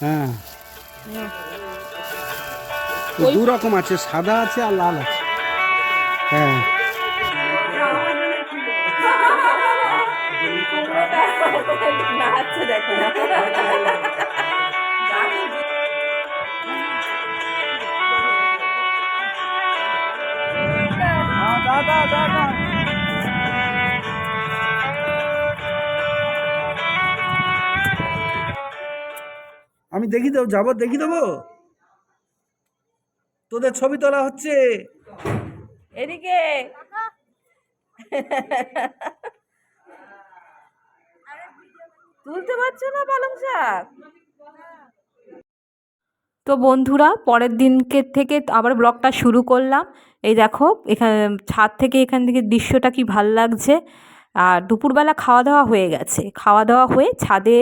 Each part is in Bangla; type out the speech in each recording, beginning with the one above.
হ্যাঁ। দু রকম আছে সাদা আছে আর লাল আছে। হ্যাঁ। নাচছে দেখো আমি দেখি দেবো যাব দেখি দেবো? তোদের ছবি তোলা হচ্ছে। এদিকে। তুলতে পারছ না পালং শাক? তো বন্ধুরা, পরের দিনকে থেকে আবার ব্লগটা শুরু করলাম। এই দেখো, এখানে, ছাদ থেকে এখান থেকে দৃশ্যটা কি ভালো লাগছে। আর দুপুরবেলা খাওয়া দাওয়া হয়ে গেছে। খাওয়া দাওয়া হয়ে ছাদে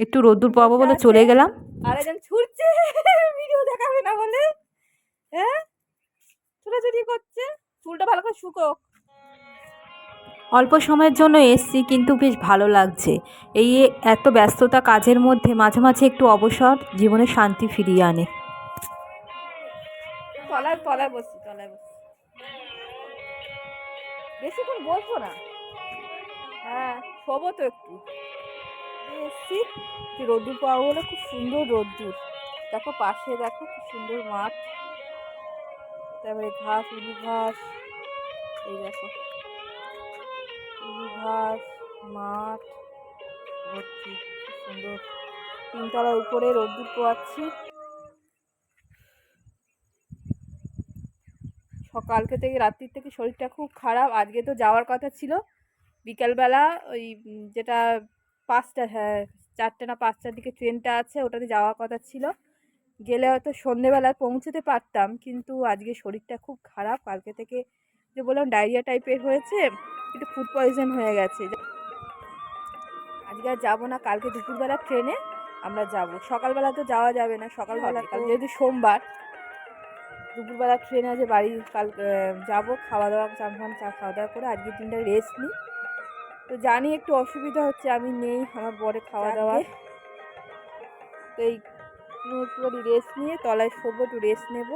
একটু রোদ্দুর পাবো বলে চলে গেলাম। আর একজন ছুটছে। ভিডিও দেখাবে না বলে। হ্যাঁ? ছোটাছুটি করছে। চুলটা ভালো করে শুকোক। অল্প সময়ের জন্য এসছি কিন্তু বেশ ভালো লাগছে। এই এত ব্যস্ততা কাজের মধ্যে মাঝে মাঝে একটু অবসর জীবনে শান্তি ফিরিয়ে আনে। তলায় তলায় বসছি তলায় বসছি। বেশিক্ষণ বসবো না। হ্যাঁ শোবো তো একটু। এই এসছি। রোদ্দুর পাওয়া বলে খুব সুন্দর রোদ্দুর। দেখো পাশে, দেখো খুব সুন্দর মাঠ। তারপরে ঘাস উলু ঘাস, এই দেখো। উলু ঘাস, মাঠ, ভর্তি সুন্দর। তিনতলার উপরে রোদ্দুর পোয়াচ্ছি। সকালকে থেকে রাত্রির থেকে শরীরটা খুব খারাপ। আজকে তো যাওয়ার কথা ছিল। বিকালবেলা ওই যেটা পাঁচটা হ্যাঁ চারটে না পাঁচটার দিকে ট্রেনটা আছে ওটাতে যাওয়ার কথা ছিল। গেলে হয়তো সন্ধেবেলায় পৌঁছতে পারতাম কিন্তু আজকে শরীরটা খুব খারাপ। কালকে থেকে যে বললাম ডায়রিয়া টাইপের হয়েছে একটু ফুড পয়জন হয়ে গেছে। আজকে আর যাব না কালকে দুপুরবেলা ট্রেনে আমরা যাব। সকালবেলা তো যাওয়া যাবে না সকালবেলা কাল যেহেতু সোমবার দুপুরবেলা ট্রেনে আছে বাড়ি কাল যাব খাওয়া দাওয়া চান ফান চা খাওয়া দাওয়া করে আজকের দিনটা রেস্ট নিই। তো জানি একটু অসুবিধা হচ্ছে আমি নেই আমার বরে খাওয়া দাওয়া। তো এই একটু রেস্ট নিয়ে তলায় শোবো একটু রেস্ট নেব।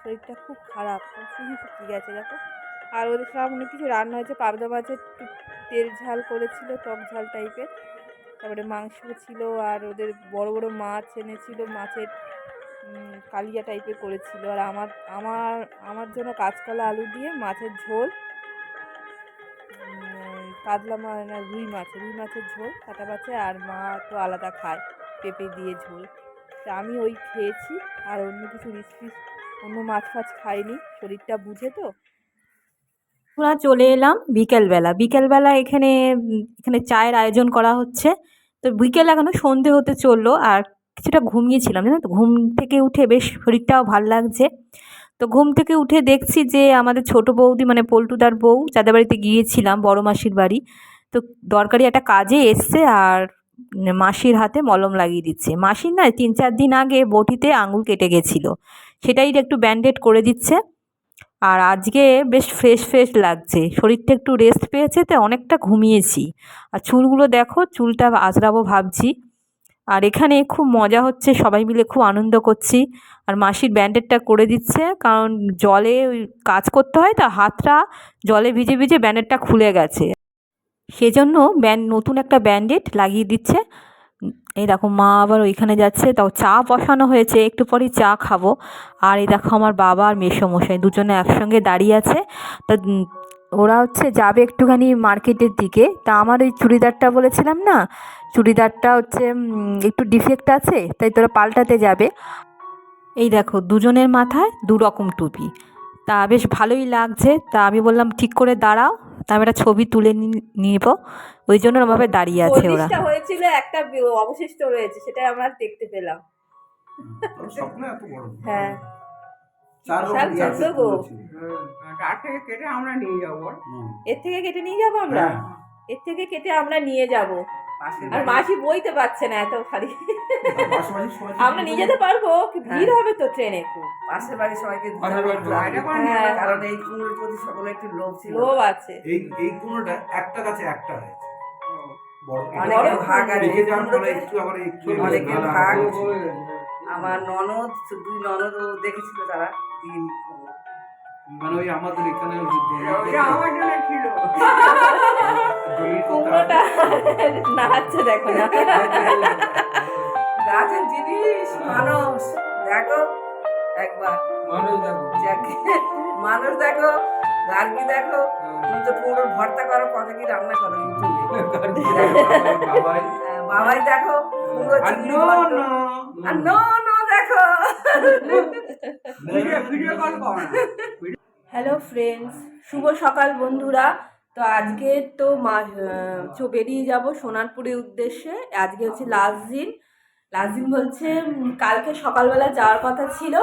শরীরটা খুব খারাপ শুধু শুকিয়ে গেছে দেখো। আর ওদের সব অনেক কিছু রান্না হয়েছে পাবদা মাছের তেল ঝাল করেছিল টক ঝাল টাইপের তারপরে মাংস ছিল আর ওদের বড় বড় মাছ এনেছিল মাছের কালিয়া টাইপের করেছিল। আর আমার আমার আমার জন্য কাঁচকলা আলু দিয়ে মাছের ঝোল কাতলা মাছ না রুই মাছ, রুই মাছের ঝোল, কাটা মাছে আর মা তো আলাদা খায়, পেঁপে দিয়ে ঝোল। তা আমি ওই খেয়েছি আর অন্য কিছু ফিচ অন্য মাছ ফাছ খাইনি, শরীরটা বুঝে তো। আমরা চলে এলাম বিকেলবেলা। বিকেলবেলা এখানে এখানে চায়ের আয়োজন করা হচ্ছে। তো বিকেল এখনও সন্ধে হতে চলল আর কিছুটা ঘুমিয়েছিলাম, জানো তো? ঘুম থেকে উঠে বেশ শরীরটাও ভালো লাগছে। তো ঘুম থেকে উঠে দেখছি যে আমাদের ছোট বৌদি মানে পল্টুদার বউ, যাদের বাড়িতে গিয়েছিলাম, বড় মাসির বাড়ি, তো দরকারি একটা কাজে এসছে আর মাসির হাতে মলম লাগিয়ে দিচ্ছে। মাসির না তিন চার দিন আগে বটিতে আঙুল কেটে গেছিল, সেটাই একটু ব্যান্ডেড করে দিচ্ছে। আর আজকে বেশ ফ্রেশ ফ্রেশ লাগছে, শরীরটা একটু রেস্ট পেয়েছে, তো অনেকটা ঘুমিয়েছি। আর চুলগুলো দেখো, চুলটা আজরাবো ভাবছি। আর এখানে খুব মজা হচ্ছে, সবাই মিলে খুব আনন্দ করছি। আর মাসির ব্যান্ডেডটা করে দিচ্ছে, কারণ জলে কাজ করতে হয় তা, হাতটা জলে ভিজে ভিজে ব্যান্ডেডটা খুলে গেছে। সেজন্য ব্যান্ড নতুন একটা ব্যান্ডেড লাগিয়ে দিচ্ছে। এই দেখো, মা আবার ওইখানে যাচ্ছে, তাও চা বসানো হয়েছে, একটু পরেই চা খাব। আর এই দেখো, আমার বাবা আর মেসোমশাই দুজনে একসঙ্গে দাঁড়িয়ে আছে। তা ওরা হচ্ছে যাবে একটুখানি মার্কেটের দিকে। তা আমার ওই চুড়িদারটা বলেছিলাম না চুড়িদারটা হচ্ছে একটু ডিফেক্ট আছে তাই তোরা পাল্টাতে যাবে। এই দেখো দুজনের মাথায় দু রকম টুপি। তা বেশ ভালোই লাগছে। তা আমি বললাম ঠিক করে দাঁড়াও। তা আমি একটা ছবি তুলে নিব। ওই জন্য ওভাবে দাঁড়িয়ে আছে ওরা। হয়েছিল একটা অবশিষ্ট রয়েছে সেটাই আমরা দেখতে পেলাম। স্বপ্ন এত বড়। হ্যাঁ। থেকে কেটে আমরা নিয়ে যাব। এর থেকে কেটে নিয়ে যাব আমরা? হ্যাঁ। এর থেকে কেটে আমরা নিয়ে যাব। আর মাসি বইতে পারছে না এত সবাই আমরা নিয়ে যেতে পারব কি ভিড় হবে তো ট্রেনে। পাশের বাড়ির সবাইকে হ্যাঁ। কারণ এই কুমড়োর প্রতি সকলে একটু লোভ ছিল। লোভ আছে। এই এই একটা গাছে একটা হয়েছে। অনেকের ভাগ আছে। দেখে যাওয়ার পরে কুমড়োতে। একটু আবার একটু অনেকের ভাগ হয়েছে। আমার ননদ দুই ননদ দেখেছিল তারা। তিন মানে ওই আমাদের এখানে ছিল। কুমড়োটা নাড়াচ্ছে দেখো না। গাছের জিনিস মানুষ। দেখো একবার। মানুষ দেখো। মানুষ দেখো গার্গি দেখো তুমি তো পুরো ভর্তা করো কত কি রান্না করো ইউটিউবে বাবাই। দেখো পুরো আর নো নো দেখো। হ্যালো ফ্রেন্ডস শুভ সকাল বন্ধুরা। তো আজকে তো মা চো বেরিয়ে যাব সোনারপুরের উদ্দেশ্যে। আজকে হচ্ছে লাস্ট দিন। লাস্ট দিন বলছে কালকে সকালবেলা যাওয়ার কথা ছিল।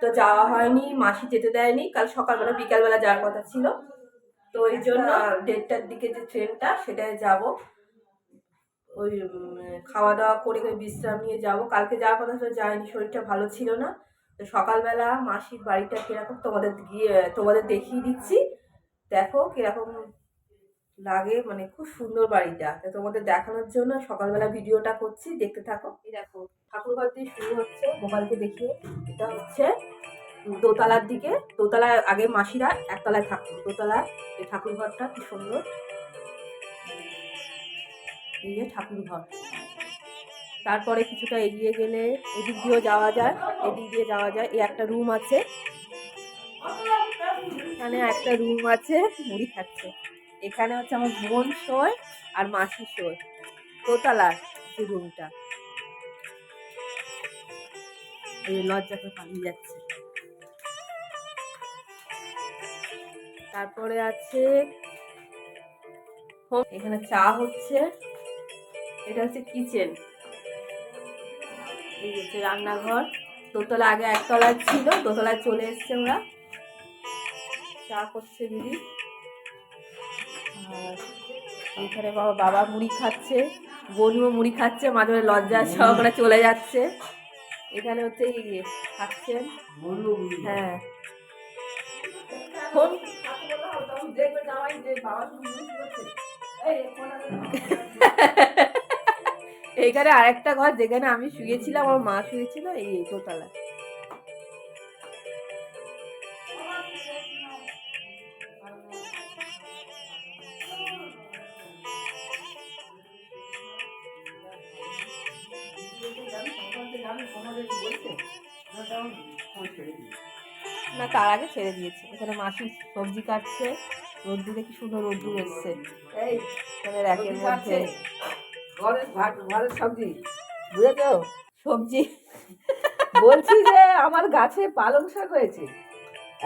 তো যাওয়া হয়নি মাসি যেতে দেয়নি। কাল সকালবেলা বিকালবেলা যাওয়ার কথা ছিল। তো ওই জন্য দেড়টার দিকে যে ট্রেনটা সেটায় যাব। ওই খাওয়া দাওয়া করে বিশ্রাম নিয়ে যাব। কালকে যাওয়ার কথা ছিল যায়নি, শরীরটা ভালো ছিল না। তো সকালবেলা মাসির বাড়িটা কীরকম তোমাদের গিয়ে, তোমাদের দেখিয়ে দিচ্ছি। দেখো কীরকম লাগে মানে খুব সুন্দর বাড়িটা। তোমাদের দেখানোর জন্য সকালবেলা ভিডিওটা করছি, দেখতে থাকো। এই দেখো ঠাকুরঘর দিয়ে শুরু হচ্ছে মোবাইলকে দেখিয়ে। এটা হচ্ছে দোতলার দিকে। দোতলায় আগে মাসিরা একতলায় থাকতো। দোতলায় এই ঠাকুরঘরটা কি সুন্দর। এই যে ঠাকুরঘর। তারপরে কিছুটা এগিয়ে গেলে এদিক দিয়েও যাওয়া যায়, এদিক দিয়ে যাওয়া যায়। এই একটা রুম আছে। এখানে একটা রুম আছে, মুড়ি খাচ্ছে। এখানে হচ্ছে আমার বোন শোয় আর মাসি শোয়। দোতলার যে রুমটা এই লজ্জা করে পালিয়ে যাচ্ছে। তারপরে আছে, এখানে চা হচ্ছে। এটা হচ্ছে কিচেন। এই হচ্ছে রান্নাঘর। দোতলা আগে একতলায় ছিল দোতলায় চলে এসছে ওরা চা করছে দিদি। আর এখানে বাবা বাবা মুড়ি খাচ্ছে বনুও মুড়ি খাচ্ছে মাঝে মাঝে লজ্জা সহকারে চলে যাচ্ছে। এখানে হচ্ছে এই ইয়ে খাচ্ছেন। হ্যাঁ। ফোন এইখানে আরেকটা ঘর যেখানে আমি শুয়েছিলাম আমার মা শুয়েছিল এই দোতলা না তার আগে ছেড়ে দিয়েছে। এখানে মাসি সবজি কাটছে রোদ্দুরে কি সুন্দর রোদ্দুর এসছে। এই র্যাকের মধ্যে ঘরের ভাত ঘরের সবজি। বুঝেছ? সবজি। বলছি যে আমার গাছে পালং শাক হয়েছে।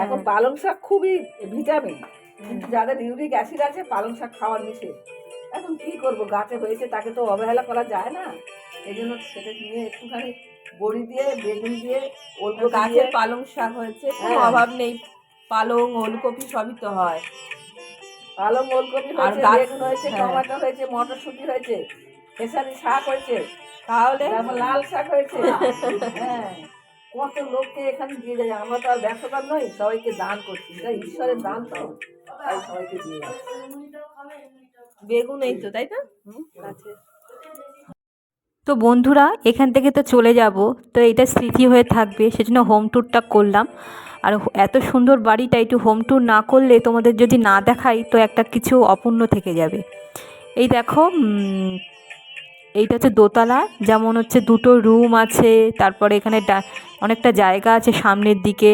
এখন পালং শাক খুবই ভিটামিন। কিন্তু যাদের ইউরিক অ্যাসিড আছে পালং শাক খাওয়ার নিষেধ। এখন কি করব? গাছে হয়েছে তাকে তো অবহেলা করা যায় না। এই জন্য সেটা নিয়ে একটুখানি বড়ি দিয়ে বেগুন দিয়ে ওলকপি গাছে পালং শাক হয়েছে কোনো হ্যাঁ। অভাব নেই। পালং ওলকপি সবই তো হয়। পালং ওলকপি হয়েছে বেগুন হয়েছে হ্যাঁ। টমেটো হয়েছে মটরশুঁটি হয়েছে। খেসারি শাক হয়েছে তাহলে লাল শাক হয়েছে। হ্যাঁ। কত লোককে এখানে দিয়ে যায় আমরা তো আর ব্যবসাদার নই সবাইকে দান করছি। এটা ঈশ্বরের দান তো তাই সবাইকে দিয়ে যাচ্ছি। বেগুন এই তো তাই তো? আছে তো বন্ধুরা এখান থেকে তো চলে যাব। তো এটা স্মৃতি হয়ে থাকবে সেজন্য হোম ট্যুরটা করলাম। আর এত সুন্দর বাড়িটা একটু হোম ট্যুর না করলে তোমাদের যদি না দেখাই তো একটা কিছু অপূর্ণ থেকে যাবে। এই দেখো উম, এইটা হচ্ছে দোতলা, যেমন হচ্ছে দুটো রুম আছে, তারপরে এখানে অনেকটা জায়গা আছে সামনের দিকে।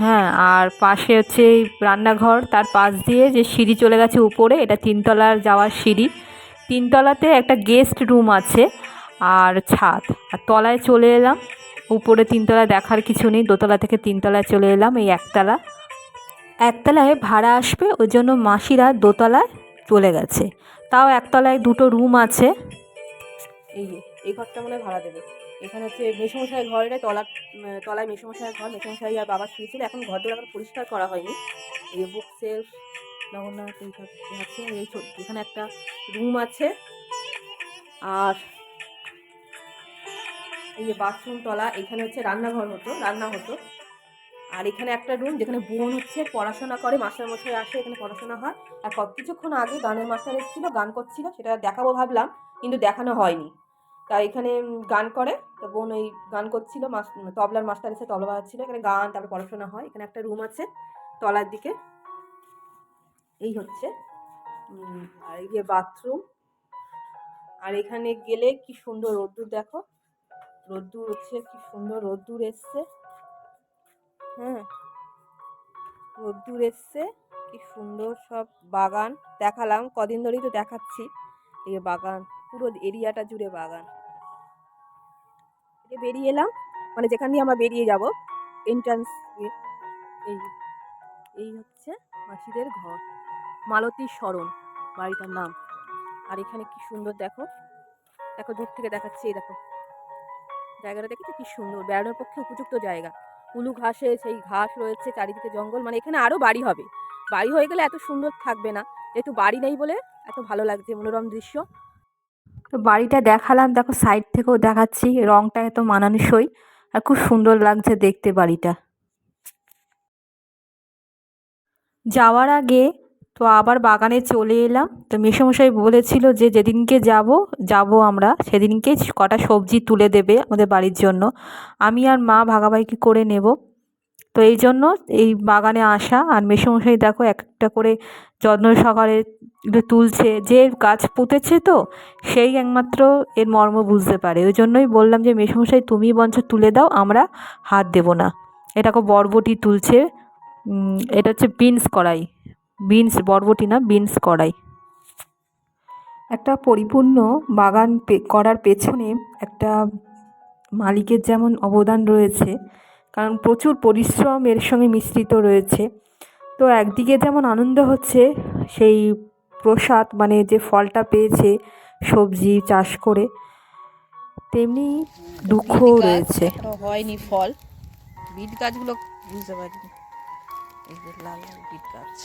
হ্যাঁ আর পাশে হচ্ছে রান্নাঘর, তার পাশ দিয়ে যে সিঁড়ি চলে গেছে উপরে, এটা তিনতলার যাওয়ার সিঁড়ি। তিনতলাতে একটা গেস্ট রুম আছে, আর ছাদ। আর তলায় চলে এলাম, উপরে তিনতলা দেখার কিছু নেই, দোতলা থেকে তিনতলায় চলে এলাম, এই একতলা। একতলায় ভাড়া আসবে, ওই জন্য মাসিরা দোতলায় চলে গেছে। তাও একতলায় দুটো রুম আছে। এই এই ঘরটা মনে হয় ভাড়া দেবে। এখানে হচ্ছে মেসমশাই ঘর, এটা তলা তলায় মেসমশাই ঘর, মেসমশাই আর বাবা শুয়েছিল। এখন ঘর এখন পরিষ্কার করা হয়নি। এই বুক সেলফ জগন্নাথ এই আছে এই এখানে একটা রুম আছে। আর এই যে বাথরুম তলা, এখানে হচ্ছে রান্নাঘর হতো, রান্না হতো। আর এখানে একটা রুম যেখানে বোন হচ্ছে, পড়াশোনা করে মাস্টার মশাই আসে, এখানে পড়াশোনা হয়। আর কিছুক্ষণ আগে গানের মাস্টার এসেছিল, গান করছিল, সেটা দেখাবো ভাবলাম, কিন্তু দেখানো হয়নি। তা এখানে গান করে। তো বোন ওই গান করছিল, মাস, তবলার মাস্টার এসে তবলা বাজাচ্ছিল। এখানে গান, তারপরে পড়াশোনা হয়। এখানে একটা রুম আছে তলার দিকে। এই হচ্ছে আর এই যে বাথরুম। আর এখানে গেলে কি সুন্দর রোদ্দুর, দেখো। রোদ্দুর হচ্ছে, কি সুন্দর রোদ্দুর এসছে। হ্যাঁ রোদ্দুর এসছে, কি সুন্দর সব বাগান। দেখালাম, কদিন ধরেই তো দেখাচ্ছি। এই বাগান, পুরো এরিয়াটা জুড়ে বাগান। বেরিয়ে এলাম মানে যেখান দিয়ে আমরা বেরিয়ে যাব এন্ট্রান্স এই এই হচ্ছে মাসিদের ঘর, মালতী স্মরণ বাড়িটার নাম। আর এখানে কি সুন্দর দেখো দেখো দূর থেকে দেখাচ্ছি এই দেখো। জায়গাটা দেখেছ কি সুন্দর? বেড়ানোর পক্ষে উপযুক্ত জায়গা। উলু ঘাসে সেই ঘাস রয়েছে, চারিদিকে জঙ্গল মানে এখানে আরও বাড়ি হবে। বাড়ি হয়ে গেলে এত সুন্দর থাকবে না। যেহেতু বাড়ি নেই বলে এত ভালো লাগছে মনোরম দৃশ্য। তো বাড়িটা দেখালাম, দেখো সাইড থেকেও দেখাচ্ছি, রংটা এত মানানসই, আর খুব সুন্দর লাগছে দেখতে বাড়িটা। যাওয়ার আগে তো আবার বাগানে চলে এলাম। তো মেসোমশাই বলেছিল যে যেদিনকে যাব যাব আমরা, সেদিনকে কটা সবজি তুলে দেবে আমাদের বাড়ির জন্য। আমি আর মা ভাগাভাগি করে নেব। তো এই জন্য এই বাগানে আসা আর মেসোমশাই দেখো একটা করে যত্ন সহকারে তুলছে। যে গাছ পুঁতেছে তো, সেই একমাত্র এর মর্ম বুঝতে পারে। ওই জন্যই বললাম যে, মেসোমশাই, তুমি বঞ্চ তুলে দাও, আমরা হাত দেবো না। এটাকে বরবটি তুলছে এটা হচ্ছে বিনস কড়াই। বিনস, বরবটি না, বিনস কড়াই। একটা পরিপূর্ণ বাগান করার পেছনে একটা মালিকের যেমন অবদান রয়েছে কারণ প্রচুর পরিশ্রম এর সঙ্গে মিশ্রিত রয়েছে। তো একদিকে যেমন আনন্দ হচ্ছে সেই প্রসাদ মানে যে ফলটা পেয়েছে সবজি চাষ করে তেমনি দুঃখ রয়েছে। হয়নি ফল। বিট গাছগুলো বুঝতে পারিনি। এই যে লাল লাল বিট গাছ।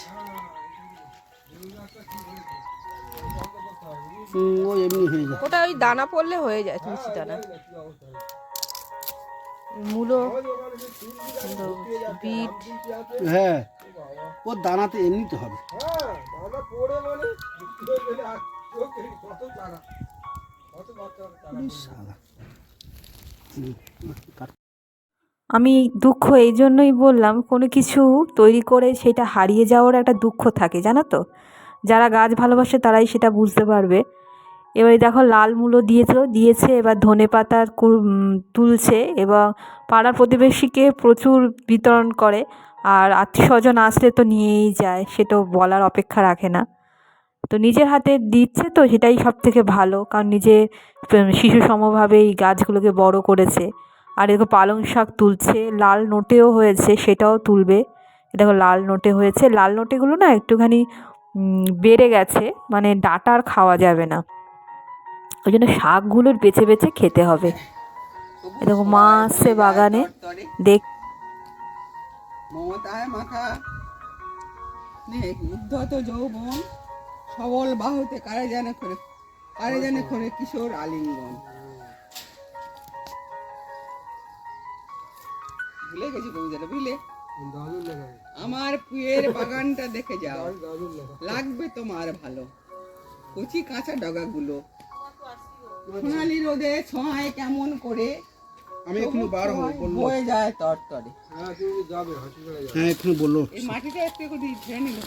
হুম, ও এমনি হয়ে যায়। ওটা ওই দানা পড়লে হয়ে যায় তুলসী দানা। মূলো বিট। হ্যাঁ ওর দানাতে এমনিতে হবে। আমি দুঃখ এই জন্যই বললাম কোনো কিছু তৈরি করে সেটা হারিয়ে যাওয়ার একটা দুঃখ থাকে জানো তো? যারা গাছ ভালোবাসে তারাই সেটা বুঝতে পারবে। এবারে দেখো লাল মূলো দিয়েছিল, দিয়েছে, এবার ধনে পাতা তুলছে এবং পাড়া প্রতিবেশীকে প্রচুর বিতরণ করে আর আত্মীয় স্বজন আসলে তো নিয়েই যায়, সে তো বলার অপেক্ষা রাখে না। তো নিজের হাতে দিচ্ছে তো সেটাই সব থেকে ভালো, কারণ নিজে শিশু সমভাবে এই গাছগুলোকে বড় করেছে। আর দেখো পালং শাক তুলছে, লাল নোটেও হয়েছে, সেটাও তুলবে। দেখো লাল নোটে হয়েছে, লাল নোটেগুলো না একটুখানি বেড়ে গেছে মানে ডাটা আর খাওয়া যাবে না। ওই জন্য শাকগুলোর বেছে বেছে খেতে হবে। এ দেখো মা আসছে বাগানে দেখ মমতায় মাথা। নে উদ্ধত যৌবন সবল বাহুতে কারে জানে করে কারে জানে করে কিশোর আলিঙ্গন। ভুলে গেছি কবিতাটা বুঝলে? আমার পুয়ের বাগানটা দেখে যাও। লাগবে তোমার ভালো। কচি কাঁচা ডগাগুলো। সোনালি রোদে ছোঁয়ায় কেমন করে আমি এখনও বার হব বয়ে যায় তরতরে। হ্যাঁ এখনও বলল। এই মাটিটা একটু একটু নিলে।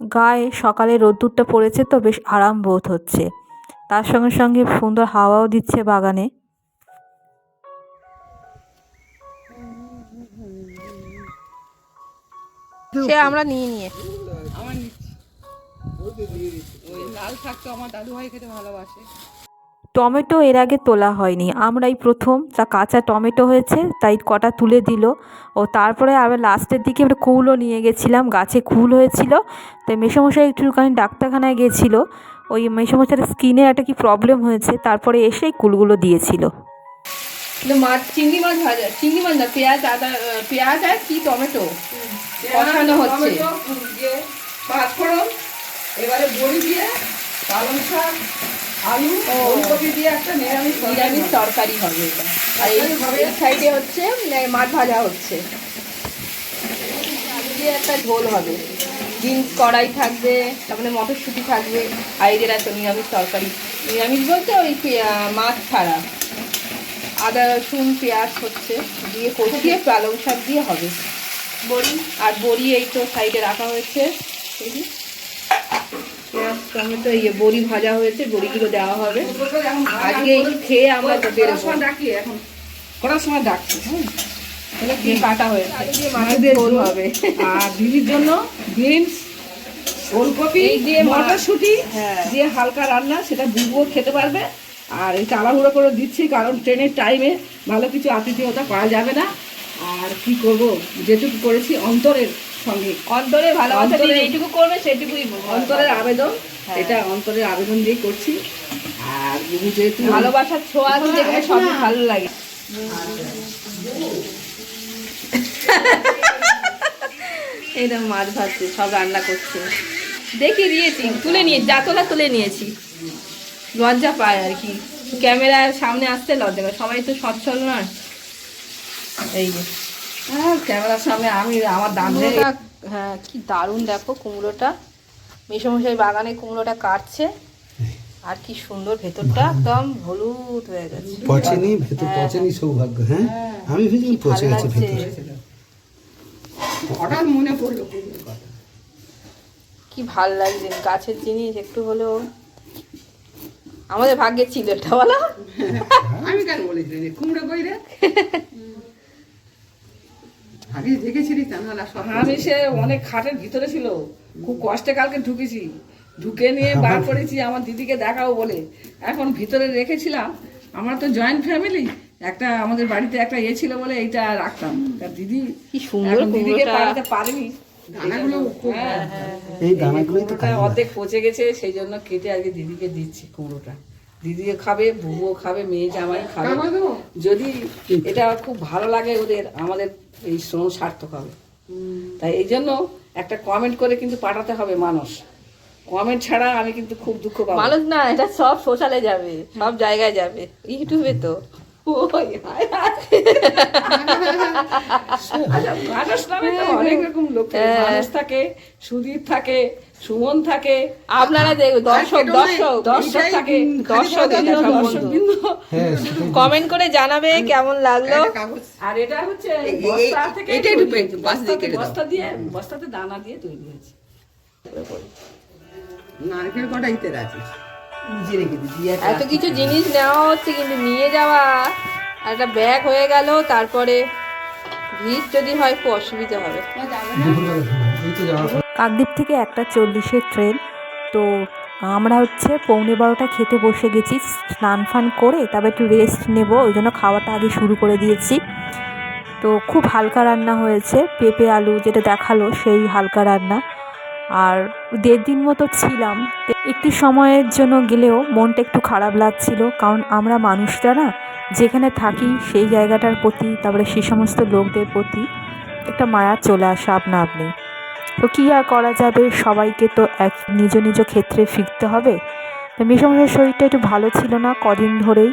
গায়ে সকালে রোদ্দুরটা পড়েছে তো বেশ আরাম বোধ হচ্ছে। তার সঙ্গে সঙ্গে সুন্দর হাওয়াও দিচ্ছে বাগানে। সে আমরা নিয়ে নিয়ে আমার নিচ্ছি। লাল শাক তো আমার দাদু ভাই খেতে ভালোবাসে। টমেটো এর আগে তোলা হয়নি আমরাই প্রথম। তা কাঁচা টমেটো হয়েছে তাই কটা তুলে দিল। ও তারপরে আবার লাস্টের দিকে একটা কুলও নিয়ে গেছিলাম গাছে কুল হয়েছিল। তাই মেসোমশাই একটুখানি ডাক্তারখানায় গেছিল। ওই মেসোমশাইয়ের স্কিনে একটা কি প্রবলেম হয়েছে তারপরে এসেই কুলগুলো দিয়েছিল। মাছ চিংড়ি মাছ ভাজা চিংড়ি মাছ না পেঁয়াজ আদা পেঁয়াজ আর কি টমেটো? কষানো হচ্ছে। দিয়ে পাঁচফোড়ন। এবারে বড়ি দিয়ে পালং শাক আলু ফুলকপি দিয়ে একটা নিরামিষ নিরামিষ তরকারি হবে এটা। আর এই সাইডে হচ্ছে উম, মাছ ভাজা হচ্ছে। দিয়ে একটা ঝোল হবে। বিনস কড়াই থাকবে তারপরে মটরশুঁটি থাকবে আর এদের একটা নিরামিষ তরকারি। নিরামিষ বলতে ওই মাছ ছাড়া। আদা রসুন পেঁয়াজ হচ্ছে দিয়ে কষিয়ে পালং শাক দিয়ে হবে। বড়ি? আর বড়ি এই তো সাইডে রাখা হয়েছে। টমেটো ইয়ে বড়ি ভাজা হয়েছে বড়িগুলো দেওয়া হবে। আজকে খেয়ে আমরা তো বেরোবো। এখন। করার সময় ডাকছি হ্যাঁ। কাটা হয়েছে? ঝোল হবে। আর দিদির জন্য বিনস ওলকপি দিয়ে মটরশুঁটি হ্যাঁ। দিয়ে হালকা রান্না সেটা বুবুও খেতে পারবে। আর এই তাড়াহুড়ো করে দিচ্ছি কারণ ট্রেনের টাইমে ভালো কিছু আতিথেয়তা পাওয়া যাবে না। আর কি করব? যেটুকু করেছি অন্তরের সঙ্গে। অন্তরে ভালোবাসা দিলে এইটুকু করবে সেটুকুই অন্তরের আবেদন হ্যাঁ। এটা অন্তরের আবেদন দিয়ে করছি। আর যেহেতু ভালোবাসার ছোঁয়া আছে যেখানে সবই ভালো লাগে। এইরকম মাছ ভাজছে সব রান্না করছে। দেখি দিয়েছি তুলে নিয়ে যা তোলা তুলে নিয়েছি। লজ্জা পায় আর কি। ক্যামেরার সামনে আসতে লজ্জা পায়। সবাই তো সচ্ছল নয়। এই যে। হ্যাঁ ক্যামেরার সামনে আমি আমার দাম হ্যাঁ কি দারুণ দেখো কুমড়োটা। মেসমশাই বাগানে কুমড়োটা কাটছে। আর কি সুন্দর ভেতরটা একদম হলুদ হয়ে গেছে। পচেনি ভেতর পচেনি সৌভাগ্য হ্যাঁ? আমি ভেবেছিলাম পচে গেছে। ভেতর। হঠাৎ মনে পড়ল কি ভালো লাগছে গাছের জিনিস একটু হলেও। আমাদের ভাগ্যে ছিল এটা বলো। আমি কেন বলেছিলেন যে কুমড়ো কই রে? আগে দেখেছিলি তা নাহলে সব আমি সে অনেক খাটের ভিতরে ছিল। খুব কষ্টে কালকে ঢুকেছি। ঢুকে নিয়ে বার করেছি আমার দিদিকে দেখাও বলে। এখন ভিতরে রেখেছিলাম। আমার তো জয়েন্ট ফ্যামিলি একটা আমাদের বাড়িতে একটা ইয়ে ছিল বলে এইটা রাখতাম। তা দিদি কি সুন্দর দিদিকে পাঠাতে পারেনি। দানাগুলো খুব হ্যাঁ এই। অর্ধেক পচে গেছে সেই জন্য কেটে আজকে দিদিকে দিচ্ছি কুমড়োটা। দিদিও খাবে বুবুও খাবে মেয়ে জামাই খাবে। যদি এটা খুব ভালো লাগে ওদের আমাদের এই শ্রম সার্থক হবে। তাই এই জন্য একটা কমেন্ট করে কিন্তু পাঠাতে হবে মানুষ। কমেন্ট ছাড়া আমি কিন্তু খুব দুঃখ পাবো। মানুষ না এটা সব সোশ্যালে যাবে সব জায়গায় যাবে। ইউটিউবে তো। আচ্ছা, মানুষ নামে তো অনেক রকম লোক থাকে। হ্যাঁ। মানুষ থাকে সুদীপ থাকে সুমন থাকে আপনারা দেখো দর্শক দর্শক দর্শক থাকে দর্শক এটা হ্যাঁ। কমেন্ট করে জানাবে কেমন লাগল। আর এটা হচ্ছে বস্তা থেকে এইটা একটু। বস্তা দিয়ে বস্তাতে দানা দিয়ে তৈরি হয়েছে। নারকেল কটা ইতের আছে এত কিছু জিনিস নেওয়া হচ্ছে কিন্তু নিয়ে যাওয়া আর একটা ব্যাগ হয়ে গেল তারপরে ভিড় যদি হয় খুব অসুবিধা হবে। কাকদ্বীপ থেকে একটা চল্লিশের ট্রেন। তো আমরা হচ্ছে পৌনে বারোটা খেতে বসে গেছি, স্নান ফান করে তারপর একটু রেস্ট নেব, ওই জন্য খাওয়াটা আগে শুরু করে দিয়েছি। তো খুব হালকা রান্না হয়েছে, পেঁপে, আলু যেটা দেখাল সেই হালকা রান্না। আর দেড় দিন মতো ছিলাম একটু সময়ের জন্য গেলেও মনটা একটু খারাপ লাগছিল, কারণ আমরা মানুষরা না, যেখানে থাকি সেই জায়গাটার প্রতি, তারপরে সেই সমস্ত লোকদের প্রতি একটা মায়া চলে আসে আপনা আপনি তো কী আর করা যাবে? সবাইকে তো এক নিজ নিজ ক্ষেত্রে ফিরতে হবে। তো মেসমশের শরীরটা একটু ভালো ছিল না কদিন ধরেই।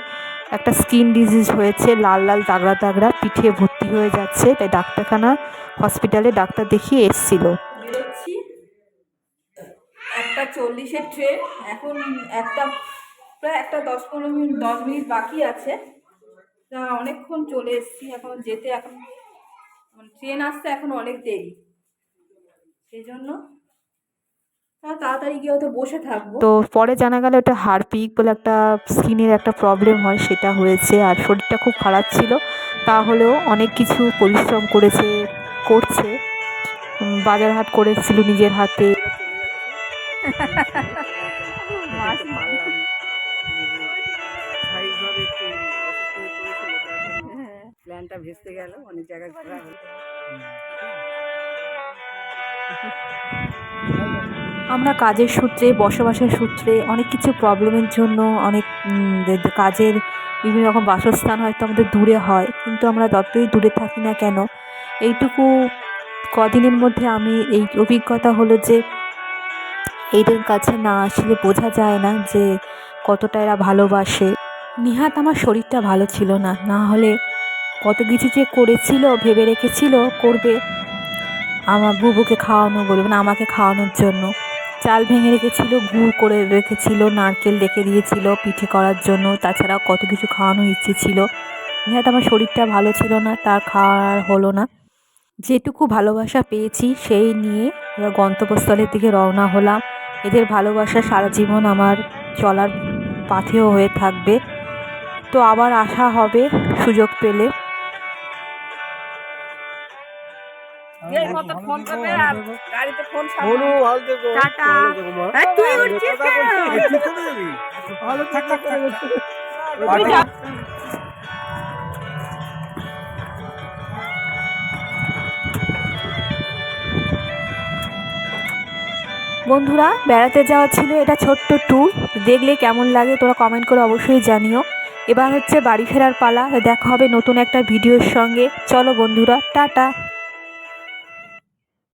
একটা স্কিন ডিজিজ হয়েছে, লাল লাল দাগড়া দাগড়া পিঠে ভর্তি হয়ে যাচ্ছে, তাই ডাক্তারখানা হসপিটালে ডাক্তার দেখিয়ে এসছিল। একটা চল্লিশের ট্রেন, এখন একটা, প্রায় একটা দশ পনেরো মিনিট, দশ মিনিট বাকি আছে। অনেকক্ষণ চলে এসেছি, এখন যেতে এখন, ট্রেন আসতে এখন অনেক দেরি। সেই জন্য তা তাড়াতাড়ি গিয়ে হয়তো বসে থাকব। তো পরে জানা গেল ওটা হারপিক বলে একটা স্কিনের একটা প্রবলেম হয় সেটা হয়েছে। আর শরীরটা খুব খারাপ ছিল তাহলেও অনেক কিছু পরিশ্রম করেছে করছে। বাজার হাট করেছিল নিজের হাতে। হয়ে। প্ল্যানটা ভেস্তে গেল অনেক জায়গায় ঘোরা হলো। আমরা কাজের সূত্রে, বসবাসের সূত্রে অনেক কিছু প্রবলেমের জন্য অনেক কাজের বিভিন্ন রকম বাসস্থান হয়তো আমাদের দূরে হয়, কিন্তু আমরা যতই দূরে থাকি না কেন, এইটুকু কদিনের মধ্যে আমি এই অভিজ্ঞতা হলো যে, এদের কাছে না আসলে বোঝা যায় না যে কতটা এরা ভালোবাসে। নিহাত আমার শরীরটা ভালো ছিল না না হলে কত কিছু যে করেছিল, ভেবে রেখেছিল, করবে আমার বুবুকে খাওয়ানো বলবে মানে আমাকে খাওয়ানোর জন্য। চাল ভেঙে রেখেছিল, গুড় করে রেখেছিল, নারকেল রেখে দিয়েছিল পিঠে করার জন্য, তাছাড়াও কত কিছু খাওয়ানোর ইচ্ছে ছিল। নিহাত, আমার শরীরটা ভালো ছিল না, তার খাওয়া আর হলো না। যেটুকু ভালোবাসা পেয়েছি, সেই নিয়ে এবার গন্তব্যস্থলের দিকে রওনা হলাম। এদের ভালোবাসা সারা জীবন আমার চলার পাথেও হয়ে থাকবে। তো আবার আসা হবে সুযোগ পেলে। এই মতো ফোন করবে আর গাড়িতে ফোন ফোনও টাটা। ভালো থেকো মা। এই, তুই উঠছিস কেন? বলতে গেছি তো দেবী। ভালো থাক থাক থাক। বন্ধুরা বেড়াতে যাওয়া ছিল এটা ছোট্ট ট্যুর দেখলে কেমন লাগে তোরা কমেন্ট করে অবশ্যই জানিও। এবার হচ্ছে বাড়ি ফেরার পালা। দেখা হবে নতুন একটা ভিডিওর সঙ্গে। চলো বন্ধুরা টাটা।